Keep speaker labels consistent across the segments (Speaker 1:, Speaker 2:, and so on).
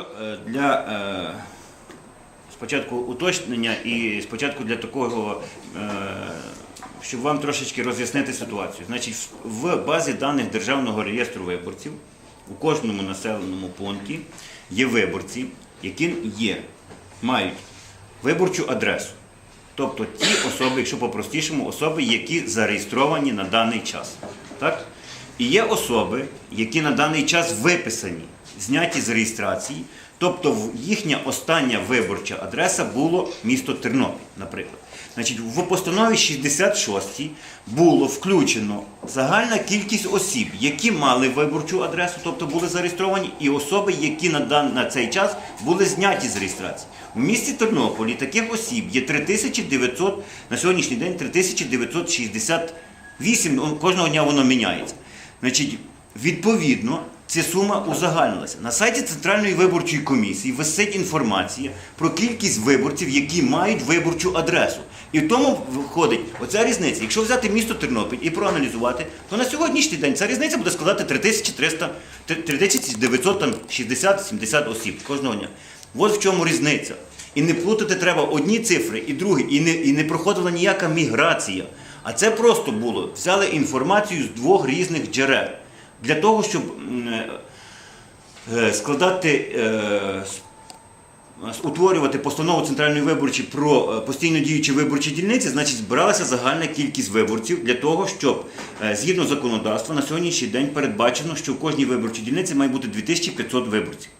Speaker 1: Е, Для е, спочатку уточнення і спочатку для такого, е, щоб вам трошечки роз'яснити ситуацію. Значить, в базі даних Державного реєстру виборців у кожному населеному пункті є виборці, які є, мають виборчу адресу. Тобто ті особи, якщо по-простішому, особи, які зареєстровані на даний час. Так? І є особи, які на даний час виписані, зняті з реєстрації, тобто їхня остання виборча адреса було місто Тернопіль, наприклад. Значить, в постанові 66 було включено загальна кількість осіб, які мали виборчу адресу, тобто були зареєстровані, і особи, які на, дан, на цей час були зняті з реєстрації. У місті Тернополі таких осіб є 3900, на сьогоднішній день 3968, ну, кожного дня воно міняється. Значить, відповідно, ця сума узагальнилася. На сайті Центральної виборчої комісії висить інформація про кількість виборців, які мають виборчу адресу. І в тому виходить оця різниця. Якщо взяти місто Тернопіль і проаналізувати, то на сьогоднішній день ця різниця буде складати 3300, 3960-70 осіб кожного дня. От в чому різниця. І не плутати треба одні цифри і другі, і не, і не проходила ніяка міграція. А це просто було. Взяли інформацію з двох різних джерел для того, щоб е, е, складати, е, утворювати постанову Центральної виборчої про постійно діючі виборчі дільниці, значить збиралася загальна кількість виборців для того, щоб згідно законодавства на сьогоднішній день передбачено, що в кожній виборчій дільниці має бути 2500 виборців.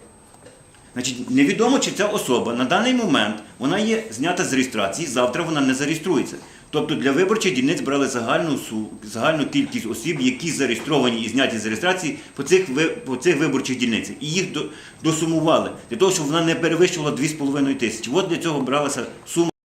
Speaker 1: Значить, невідомо, чи ця особа на даний момент вона є знята з реєстрації, завтра вона не зареєструється. Тобто для виборчих дільниць брали загальну, су- загальну кількість осіб, які зареєстровані і зняті з реєстрації по цих, по цих виборчих дільницях. І їх до- досумували для того, щоб вона не перевищувала 2,5 тисячі. От для цього бралася сума.